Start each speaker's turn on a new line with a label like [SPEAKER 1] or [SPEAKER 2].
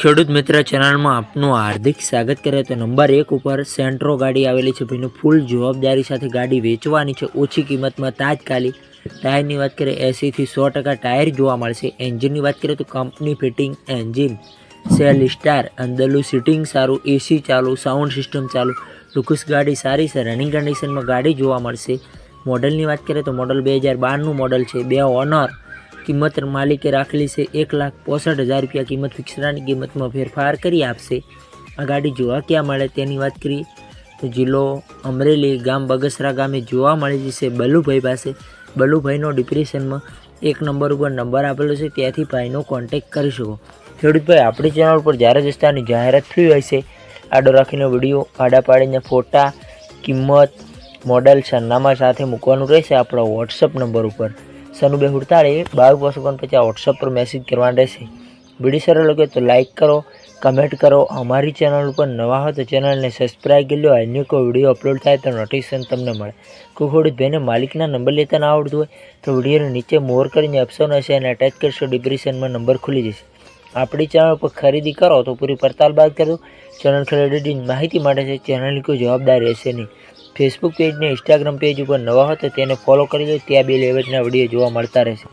[SPEAKER 1] ખેડૂત મિત્ર ચેનલમાં આપનું હાર્દિક સ્વાગત કરે તો નંબર એક ઉપર સેન્ટ્રો ગાડી આવેલી છે. ભાઈનું ફૂલ જવાબદારી સાથે ગાડી વેચવાની છે. ઓછી કિંમતમાં તાજકાલી ટાયરની વાત કરીએ, એંસીથી સો ટકા ટાયર જોવા મળશે. એન્જિનની વાત કરીએ તો company fitting engine, self start, અંદરનું સીટિંગ સારું, એસી ચાલુ, સાઉન્ડ સિસ્ટમ ચાલુ, લુકસ ગાડી સારી છે. રનિંગ કન્ડિશનમાં ગાડી જોવા મળશે. મોડલની વાત કરીએ તો મોડલ બે હજાર બારનું મોડલ છે. બે ઓનર કિંમત માલિકે રાખેલી છે એક લાખ પોસઠ હજાર રૂપિયા. કિંમત ફિક્સરાની કિંમતમાં ફેરફાર કરી આપશે. આ ગાડી જોવા ક્યાં મળે તેની વાત કરીએ તો જિલ્લો અમરેલી ગામ બગસરા ગામે જોવા મળી જશે બલુભાઈ પાસે. બલુભાઈનો ડિપ્રેશનમાં એક નંબર ઉપર નંબર આપેલો છે, ત્યાંથી ભાઈનો કોન્ટેક કરી શકો. ખેડૂતભાઈ, આપણી ચેનલ ઉપર જ્યારે દસ્તાની જાહેરાત થઈ હોય છે, આડો રાખીને વીડિયો, આડા પાડીને ફોટા, કિંમત મોડલ સરનામા સાથે મૂકવાનું રહેશે આપણા વોટ્સઅપ નંબર ઉપર. સનુબે હુડતાળે બાવીસ પછી આ વોટ્સઅપ પર મેસેજ કરવાનો રહેશે. વીડિયો સારો લાગે તો લાઇક કરો કમેન્ટ કરો. અમારી ચેનલ ઉપર નવા હોય તો ચેનલને સબસ્ક્રાઈબ કરી લો. અન્ય કોઈ વીડિયો અપલોડ થાય તો નોટિફિકેશન તમને મળે. કોઈ ભાઈને માલિકના નંબર લેતા ના આવડતું હોય તો વિડીયોને નીચે મોર કરીને ઓપ્શન હશે અને અટેચ કરશો ડિપ્રેશનમાં નંબર ખુલી જશે. આપણી ચેનલ પર ખરીદી કરો તો પૂરી પડતાલ બાદ કરો. ચેનલ ખરીદીની માહિતી માટે છે. ચેનલની કોઈ જવાબદારી રહેશે નહીં. ફેસબુક પેજ ને ઇન્સ્ટાગ્રામ પેજ ઉપર નવા હોય તો તેને ફોલો કરી લો. ત્યાં બે લેવલના વીડિયો જોવા મળતા રહેશે.